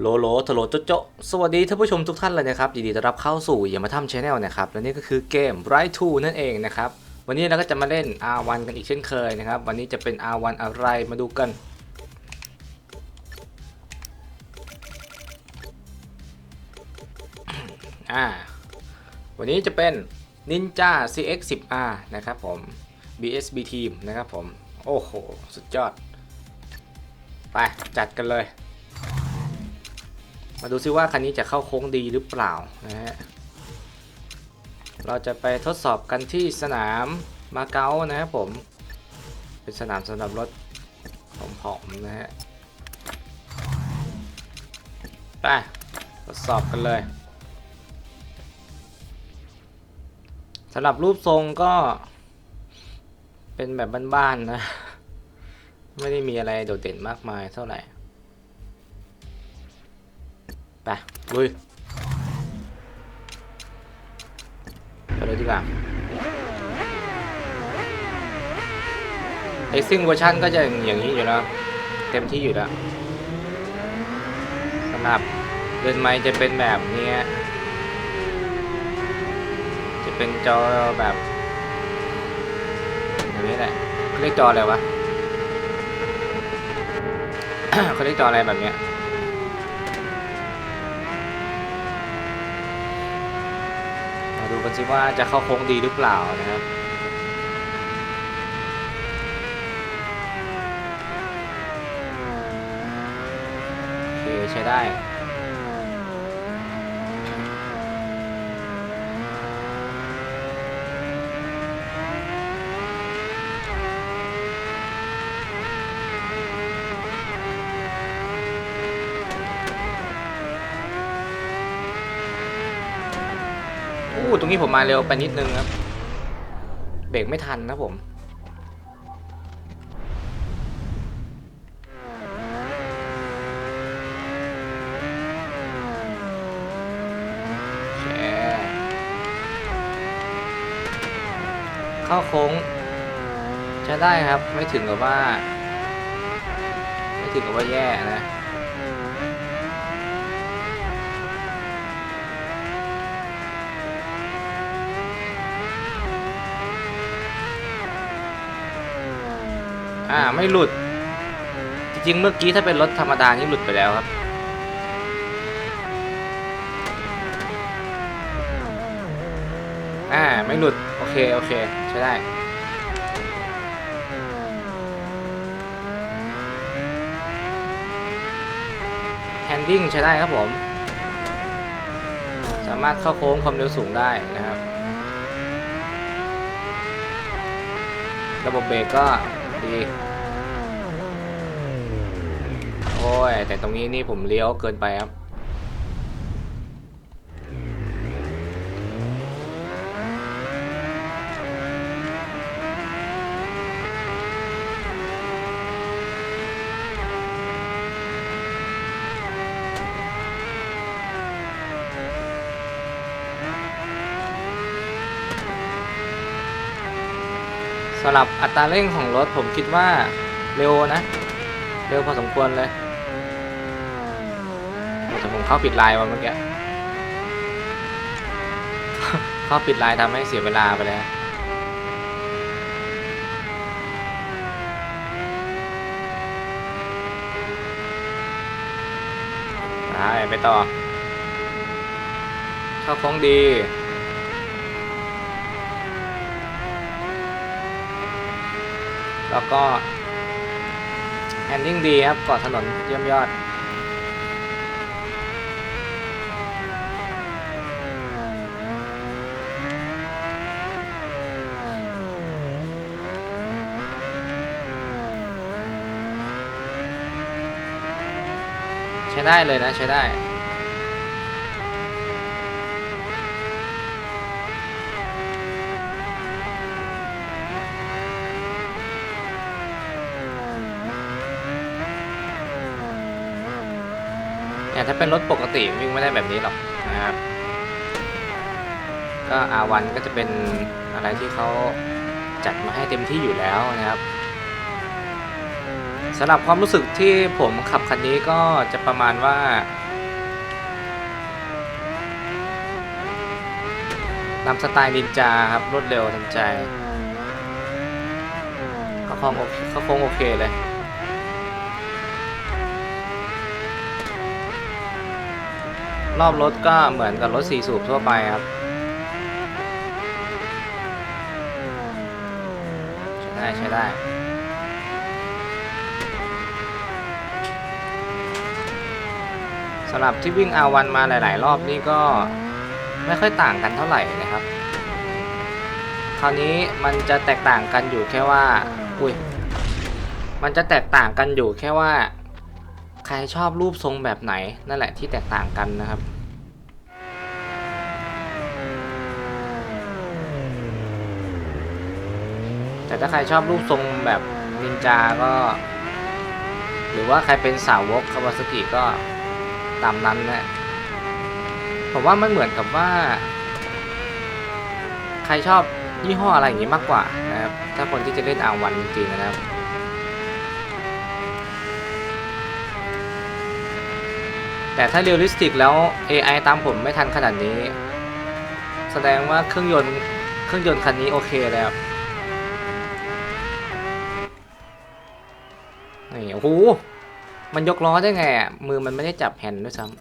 โลโลทโลโจโจสวัสดีท่านผู้ชมทุกท่านเลยนะครับยินดีต้อนรับเข้าสู่อย่ามาทำชาแนลนะครับและนี่ก็คือเกม r i g h t 2นั่นเองนะครับ วันนี้เราก็จะมาเล่น R1 กันอีกเช่นเคยนะครับ วันนี้จะเป็น R1 อะไรมาดูกัน อ่า วันนี้จะเป็น Ninja CX 10R นะครับผม BSB Team นะครับผม โอ้โห สุดยอด ไป จัดกันเลย มาดูซิว่าคันนี้จะเข้าโค้งดีหรือเปล่านะฮะ เราจะไปทดสอบกันที่สนามมาเก๊านะครับผม เป็นสนามสำหรับรถผอมๆนะฮะ ไปทดสอบกันเลยสำหรับรูปทรงก็ เป็นแบบบ้านๆนะไม่ได้มีอะไรโดดเด่นมากมายเท่าไหร่ ไปลุยไปเลยดีกว่าไอซิ่งเวอร์ชันก็จะอย่างนี้อยู่แล้วเต็มที่อยู่แล้วสำหรับเดินไม้จะเป็นแบบนี้จะเป็นจอแบบอย่างนี้แหละเขาเรียกจออะไรวะเขาเรียกจออะไรแบบเนี้ย มาดู กันสิว่าจะเข้าโค้งดีหรือเปล่านะครับ โอเคใช้ได้ กี้ผมมาเร็วไปนิดนึงครับ เบรกไม่ทันนะผมเคเข้าโค้งใช้ได้ครับ ไม่ถึงกับว่า ไม่ถึงกับว่าแย่นะ อ่าไม่หลุด จริงๆเมื่อกี้ถ้าเป็นรถธรรมดานี่หลุดไปแล้วครับ อ่าไม่หลุด โอเค โอเค ใช้ได้แฮนดิ้งใช้ได้ครับผม สามารถเข้าโค้งความเร็วสูงได้นะครับ ระบบเบรกก็ ดีโอ้ยแต่ตรงนี้นี่ผมเลี้ยวเกินไปครับำหรับอัตราเร่งของรถผมคิดว่าเร็วนะ เร็วพอสมควรเลยแต่ผมเข้าปิดไลน์มาเมื่อกี้เข้าปิดไลน์ทำให้เสียเวลาไปแล้วไปไปต่อ เข้าโค้งดี แล้วก็แฮนดิ้งดีครับเกาะถนนเยี่ยมยอดใช้ได้เลยนะใช้ได้ แต่ถ้าเป็นรถปกติวิ่งไม่ได้แบบนี้หรอกนะครับ ก็อาวันก็จะเป็นอะไรที่เขาจัดมาให้เต็มที่อยู่แล้วนะครับสำหรับความรู้สึกที่ผมขับคันนี้ก็จะประมาณว่าตำสไตล์นินจาครับรวดเร็วทันใจก็คงก็คงโอเคเลย รอบรถก็เหมือนกับรถสี่สูบทั่วไปครับใช้ได้ใช้ได้สำหรับที่วิ่ง R1 มาหลาย ๆ รอบนี่ก็ไม่ค่อยต่างกันเท่าไหร่นะครับ คราวนี้มันจะแตกต่างกันอยู่แค่ว่า อุ้ย มันจะแตกต่างกันอยู่แค่ว่า ใครชอบรูปทรงแบบไหนนั่นแหละที่แตกต่างกันนะครับแต่ถ้าใครชอบรูปทรงแบบนินจาก็ หรือว่าใครเป็นสาวกคาวาซากิก็ตามนั้นนะผมว่ามันเหมือนกับว่า ใครชอบยี่ห้ออะไรอย่างนี้มากกว่านะครับ ถ้าคนที่จะเล่นอาวันจริงๆนะครับ แต่ถ้าเรียลลิสติกแล้ว AI ตามผมไม่ทันขนาดนี้ แสดงว่าเครื่องยนต์เครื่องยนต์คันนี้โอเคแล้วนี่โอ้โหมันยกล้อได้ไงอะมือมันไม่ได้จับแฮนด์ด้วยซ้ำ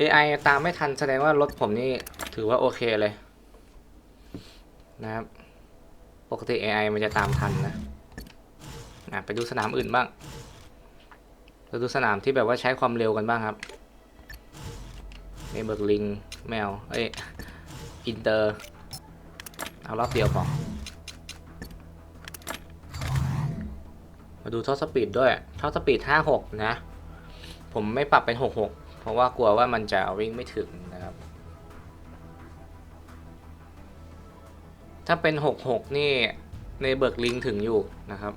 AI ตามไม่ทันแสดงว่ารถผมนี่ถือว่าโอเคเลย นะครับ ปกติ AI มันจะตามทันนะอะไปดูสนามอื่นบ้าง ดูสนามที่แบบว่าใช้ความเร็วกันบ้างครับเนเบิร์กลิงแมวเอ้ยอินเตอร์ เอารอบเดียวพอมาดูท็อปสปีดด้วยท็อปสปีด56 นะ ผมไม่ปรับเป็น 66 เพราะว่ากลัวว่ามันจะวิ่งไม่ถึงนะครับ ถ้าเป็น 66 นี่ในเบิร์กลิงถึงอยู่นะครับ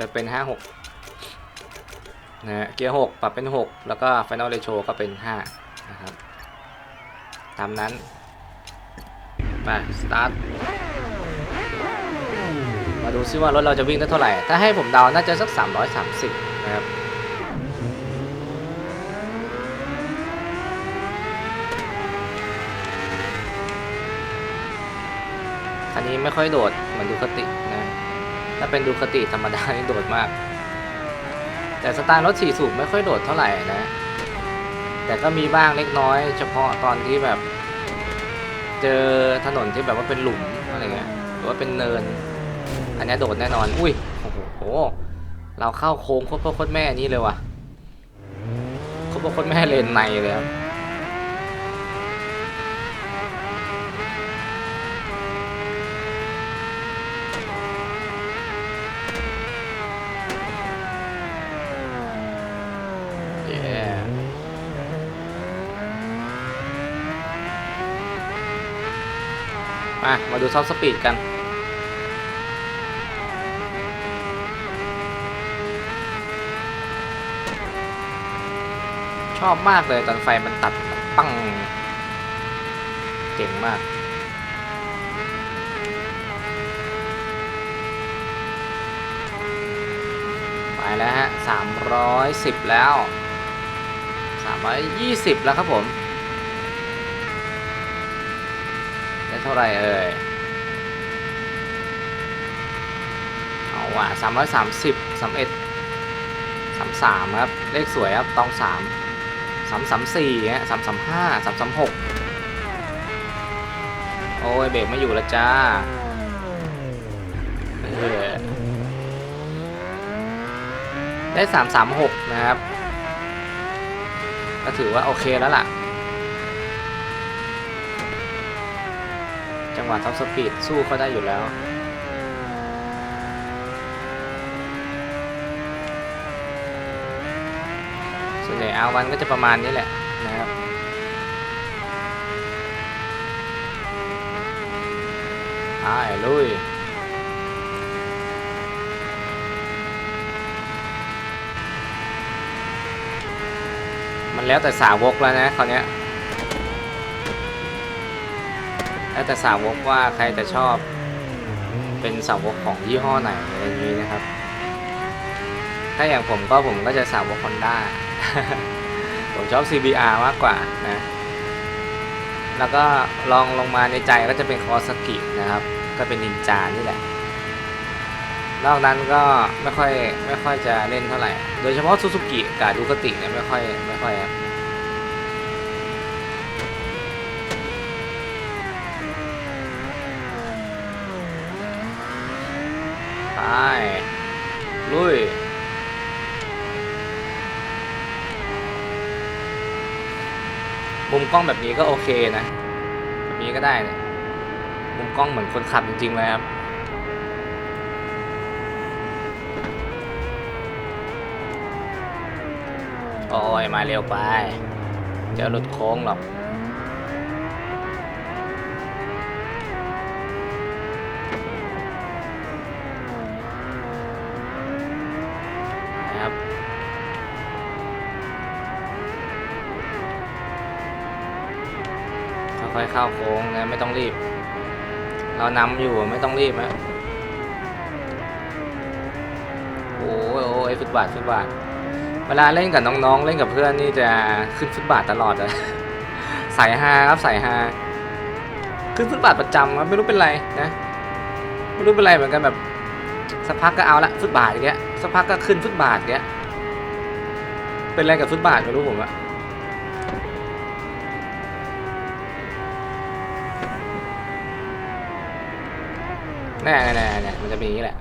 จะเป็น 56นะฮะเกียร์ 6 ปรับเป็น 6 แล้วก็ Final Ratio ก็เป็น 5 นะครับ ตามนั้น ไป สตาร์ท มาดูซิว่ารถเราจะวิ่งได้เท่าไหร่ ถ้าให้ผมเดาน่าจะสัก 330 นะครับคันนี้ไม่ค่อยโดดเหมือนดูคตินะ ถ้าเป็นดูคติธรรมดานี่โดดมาก แต่สไตล์รถสี่สูบไม่ค่อยโดดเท่าไหร่นะ แต่ก็มีบ้างเล็กน้อย เฉพาะตอนที่แบบ เจอถนนที่แบบว่าเป็นหลุมอะไรเงี้ยหรือว่าเป็นเนิน อันนี้โดดแน่นอน อุ้ยโอ้โหเราเข้าโค้งโคตรพ่อโคตรแม่นี้เลยว่ะโคตรพ่อโคตรแม่เลนในเลยครับ เย้ มามาดูซอฟสปีดกัน ชอบมากเลยตอนไฟมันตัดปังเจ๋งมากไปแล้วฮะสามร้อยสิบแล้วสามร้อยยี่สิบแล้วครับผม เท่าไหร่เอ่ย เอาว่ะสามร้อยสามสิบสามเอ็ดสามสามครับ เลขสวยครับ ตองสามสามสามสี่ฮะสามสามห้าสามสามหกโอ้ยเบรกไม่อยู่ล้วจ้าเออได้สามสามหกนะครับ ก็ถือว่าโอเคแล้วล่ะ จัง หวะท็อปสปีดสู้เขาได้อยู่แล้วส่วนใหญ่อาวันก็จะประมาณนี้แหละนะครับไปลุยมันแล้วแต่สาวกแล้วนะคราวเนี้ย แล้วแต่สาวกว่าใครจะชอบเป็นสาวกของยี่ห้อไหนอะไรอย่างนี้นะครับ ถ้าอย่างผมก็ผมก็จะสาวกฮอนด้าผมชอบ CBR มากกว่านะ แล้วก็ลองลงมาในใจก็จะเป็นคอสกินะครับ ก็เป็นนินจานี่แหละ นอกนั้นก็ไม่ค่อยไม่ค่อยจะเล่นเท่าไหร่ โดยเฉพาะซูซูกิกับดูคติเนี่ยไม่ค่อยไม่ค่อยครับไปลุย มุมกล้องแบบนี้ก็โอเคนะ แบบนี้ก็ได้เนี่ยมุมกล้องเหมือนคนขับจริงๆเลยครับโอ้ยมาเร็วไป เจอหลุดโค้งหรอก เข้าโค้งนะไม่ต้องรีบ เรานำอยู่ไม่ต้องรีบนะโอ้โอ้ยฟุตบาทฟุตบาทเวลาเล่นกับน้องๆ เล่นกับเพื่อนนี่จะขึ้นฟุตบาทตลอดเลยสายฮาครับสายฮาขึ้นฟุตบาทประจำครับไม่รู้เป็นไรนะไม่รู้เป็นไรเหมือนกันแบบสักพักก็เอาละฟุตบาทอย่างเงี้ยสักพักก็ขึ้นฟุตบาทอย่างเงี้ยเป็นอะไรกับฟุตบาทไม่รู้ผมอะ น่แน่แน่มันจะเป็นอย่างนี้แหละ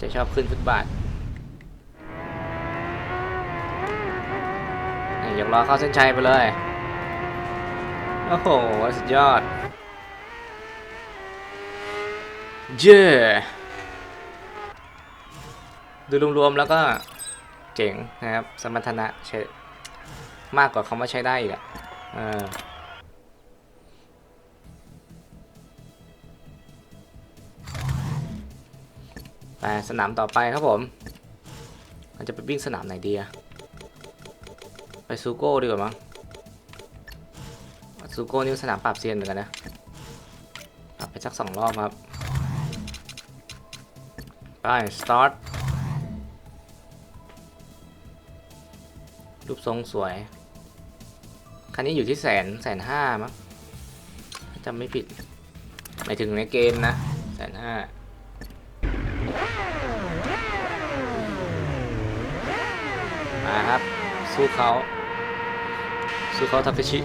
จะชอบขึ้นฟุตบาทนี่ยกล้อเข้าเส้นชัยไปเลย โอ้โห สุดยอด เย้ดูรวมๆแล้วก็เจ๋งนะครับ สมรรถนะใช้มากกว่าคำว่าใช้ได้อีกอะ ไปสนามต่อไปครับผมเราจะไปวิ่งสนามไหนดีอะไปซูโก้ดีกว่ามั้งซูโก้นี่สนามปราบเซียนเหมือนกันนะปรับไปสักสองรอบครับไป start รูปทรงสวย คันนี้อยู่ที่แสนแสนห้ามั้งจำไม่ผิดหมายถึงในเกมนะแสนห้า สู้เขาสู้เขาทาเคชิ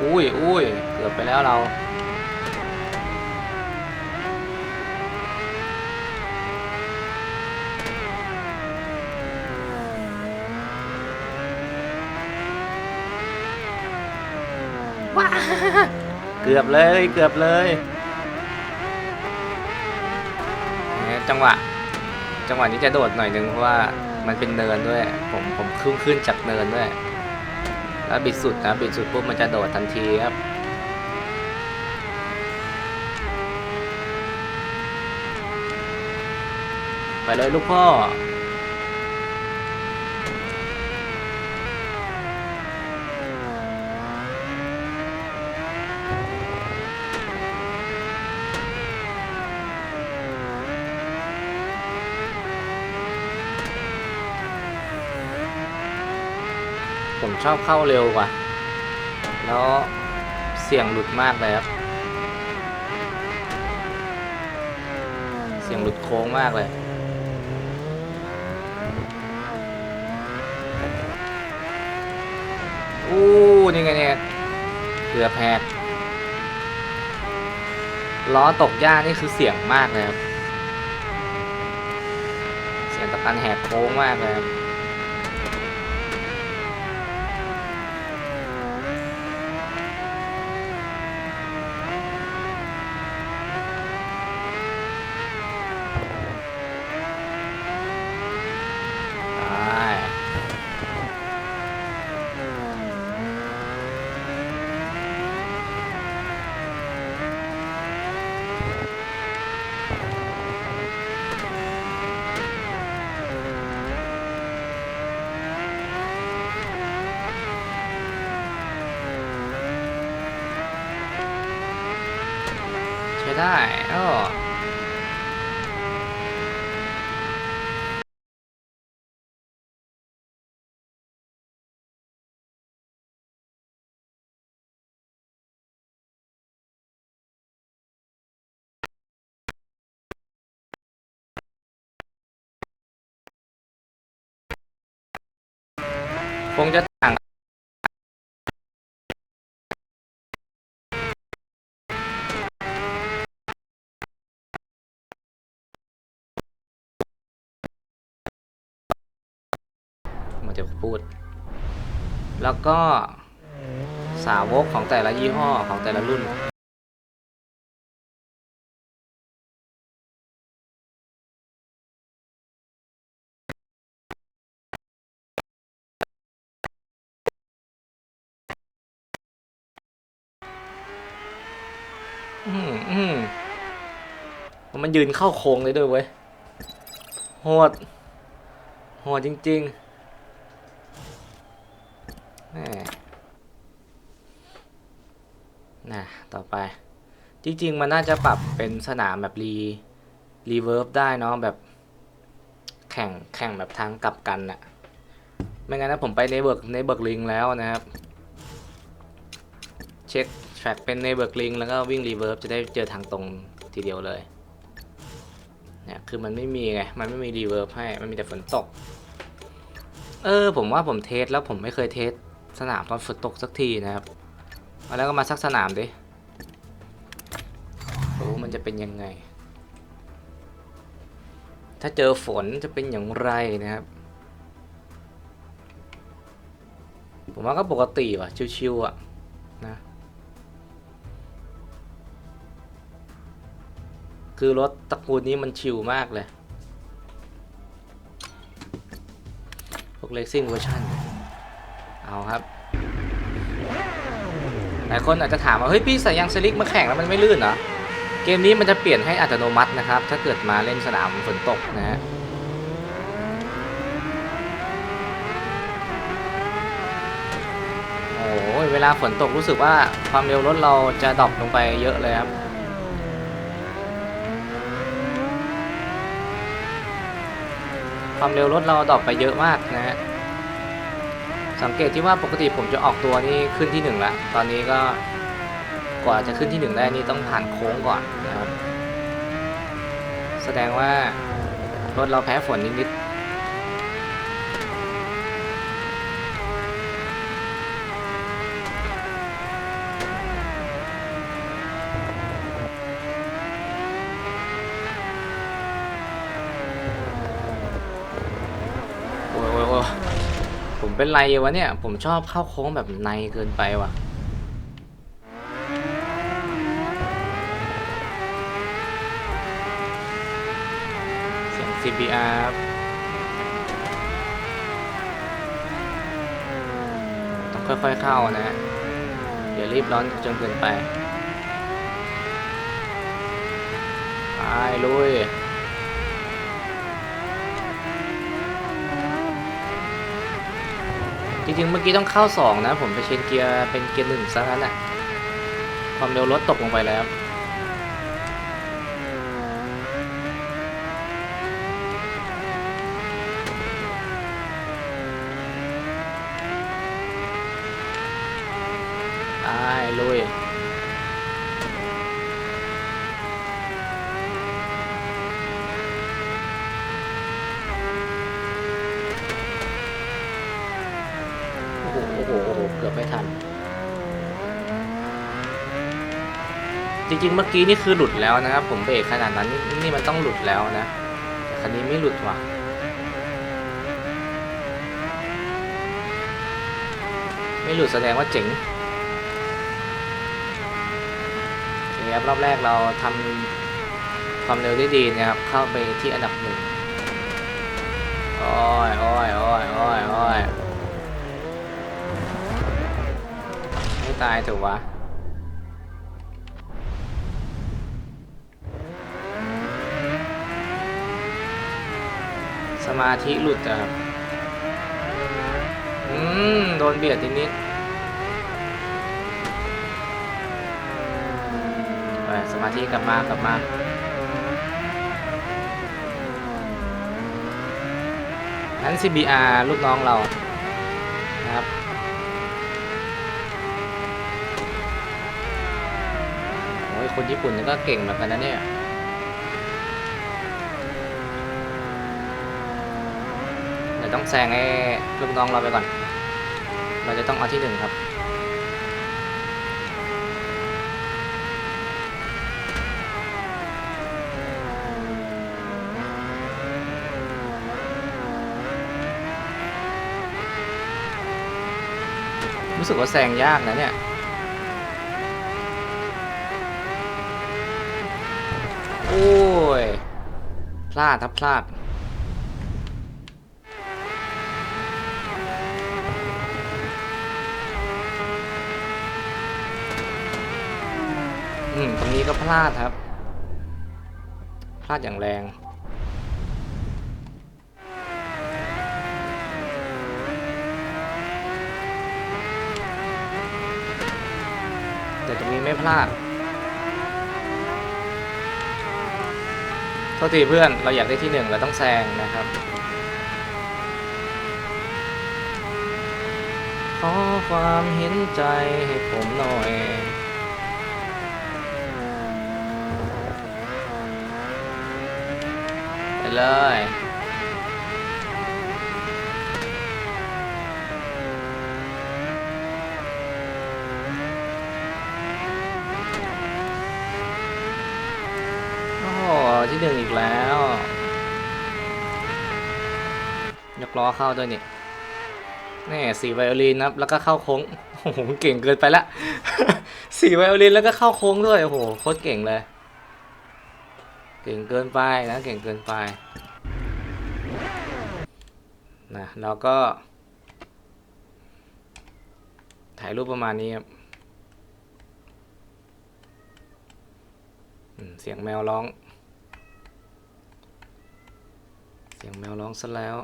อุ้ยอุ้ยเกือบไปแล้วเรา เกือบเลยเกือบเลยเนี่ยจังหวะ จังหวะนี้จะโดดหน่อยนึงเพราะว่ามันเป็นเนินด้วย ผมผมขึ้นขึ้นจากเนินด้วย แล้วบิดสุดนะบิดสุดปุ๊บมันจะโดดทันทีครับไปเลยลูกพ่อ ชอบเข้าเร็วกว่า แล้วเสียงหลุดมากเลยครับ เสียงหลุดโค้งมากเลย อู้นี่ไงเนี่ยเกือบแหกล้อตกหญ้านี่คือเสียงมากเลยครับ เสียงตะกันแหกโค้งมากเลยครับ ไป ได้อ้อคงจะ พูด แล้วก็สาวกของแต่ละยี่ห้อของแต่ละรุ่นอืมอืมมันยืนเข้าโค้งเลยด้วยเว้ย โหด โหดจริง ๆ น่ะต่อไป จริง ๆ มันน่าจะปรับเป็นสนามแบบรีรีเวิร์บได้เนาะแบบ แข่งแข่งแบบทางกลับกันน่ะ ไม่งั้นนะผมไปในเบิร์กในเบิร์กลิงแล้วนะครับ เช็คแทร็กเป็นในเบิร์กลิงแล้วก็วิ่งรีเวิร์บจะได้เจอทางตรงทีเดียวเลยเนี่ยคือมันไม่มีไง มันไม่มีรีเวิร์บให้ มันมีแต่ฝนตก เออ ผมว่าผมเทสแล้วผมไม่เคยเทส สนามตอนฝนตกสักทีนะครับมาแล้วก็มาสักสนามดิโอ้มันจะเป็นยังไง ถ้าเจอฝนจะเป็นอย่างไรนะครับ ผมว่าก็ปกติว่ะ ชิวๆอะนะคือรถตระกูลนี้มันชิลมากเลย พวกเล c ซิ่งเวอร์ชัน เอาครับหลายคนอาจจะถามว่าเฮ้ยพี่ใส่ยางสลิกมาแข่งแล้วมันไม่ลื่นเหรอเกมนี้มันจะเปลี่ยนให้อัตโนมัตินะครับ ถ้าเกิดมาเล่นสนามฝนตกนะฮะโอ้ยเวลาฝนตกรู้สึกว่าความเร็วรถเราจะดรอปลงไปเยอะเลยครับความเร็วรถเราดรอปไปเยอะมากนะฮะ สังเกตที่ว่าปกติผมจะออกตัวนี่ขึ้นที่หนึ่งละตอนนี้ก็กว่าจะขึ้นที่หนึ่งได้นี่ต้องผ่านโค้งก่อนนะครับ แสดงว่ารถเราแพ้ฝนนิดๆ โอ้ยโอ้ยโอ้ยผม เป็นไรวะเนี่ย ผมชอบเข้าโค้งแบบในเกินไปว่ะ เสียง CBR ต้องค่อยๆเข้านะอย่ารีบร้อนจนเกินไป ไปลุย ริงๆเมื่อกี้ต้องเข้า 2 นะ ผมไปเชนเกียร์เป็นเกียร์หนึ่งซะงั้นอะความเร็วรถตกลงไปแล้วไปลุย โอ้โห โอ้โห โอ้โห เกือบไม่ทัน จ ริงๆเมื่อกี้นี่คือหลุดแล้วนะครับ ผมเบรกขนาดนั้นนี่มันต้องหลุดแล้วนะแต่คันนี้ไม่หลุดว่ะไม่หลุดแสดงว่าเจ๋งเครับรอบแรกเราทำความเร็วได้ดีนะครับ เข้าไปที่อันดับหนึ่งโอ้ยโอ้ยโอ้ยโอ้ยโอ้ยไม่ตายถูกวะ มาธิหลุดครับ อืม โดนเบียดทีนิดไปไปสมาธิกลับมากลับมานั้น CBR ลูกน้องเรา นะครับ โอ้ย คนญี่ปุ่นนี่ก็เก่งเหมือนกันนะเนี่ย เดี๋ ยวต้องแซงให้ลูกน้องเราไปก่อน เราจะต้องเอาที่หนึ่งครับ รู้สึกว่าแซงยากนะเนี่ยโอ้ย พลาดครับพลาด อืมตรงนี้ก็พลาดครับ พลาดอย่างแรงแต่ตรงนี้ไม่พลาดโทษทีเพื่อน เราอยากได้ที่หนึ่งเราต้องแซงนะครับ ขอความเห็นใจให้ผมหน่อย ไป เลย โอ้โหที่หนึ่งอีกแล้วยกล้อเข้าด้วยนี่นี่สี่ไวโอลินนะครับแล้วก็เข้าโค้งโอ้โหเก่งเกินไปละ สี่ไวโอลินแล้วก็เข้าโค้งด้วยโอ้โหโคตรเก่งเลย เก่งเกินไปนะเก่งเกินไปนะแล้วก็ ถ่ายรูปประมาณนี้ครับเสียงแมวร้อง เสียงแมวร้องซะแล้ว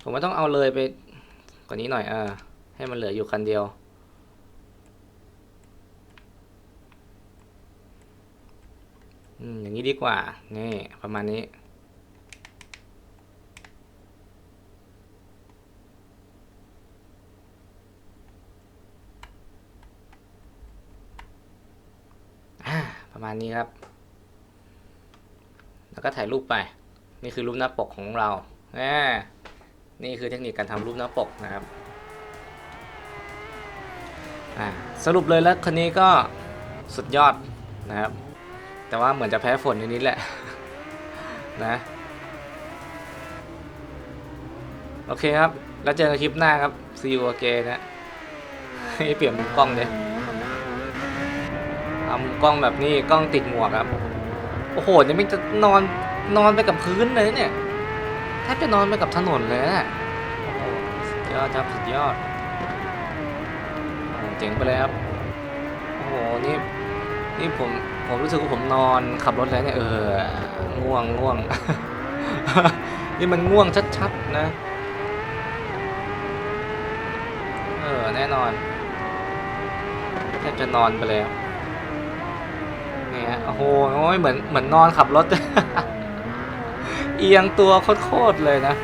ผมว่าต้องเอาเลยไปกว่านี้หน่อยเออให้มันเหลืออยู่คันเดียว อย่างนี้ดีกว่า นี่ประมาณนี้ ประมาณนี้ครับ แล้วก็ถ่ายรูปไป นี่คือรูปหน้าปกของเราอ่นี่คือเทคนิคการทำรูปหน้าปกนะครับสรุปเลยแล้วคนนี้ก็สุดยอดนะครับ แต่ว่าเหมือนจะแพ้ฝนนิดๆแหละ นะ โอเคครับ แล้วเจอกันคลิปหน้าครับ see you again นะให้เปลี่ยนมุมกล้องเลยเอามุมกล้องแบบนี้กล้องติดหมวกครับ โอ้โหนี่มันจะนอนนอนไปกับพื้นเลยเนี่ยแทบจะนอนไปกับถนนเลยนะโอ้โหสุดยอดครับสุดยอดเจ๋งไปเลยครับ โอ้โห นี่ นี่ผม ผมรู้สึกว่าผมนอนขับรถแล้วเนี่ยเออง่วงง่วง นี่มันง่วงชัดๆนะ เออ แน่นอนแทบจะนอนไปแล้วเนี่ยโอ้โหโอ้ยเหมือนเหมือนนอนขับรถ เอียงตัวโคตรเลยนะ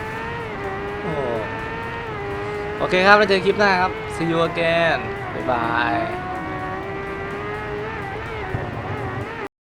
โอ้โอเคครับ แล้วเจอกันคลิปหน้าครับ see you again บ๊ายบาย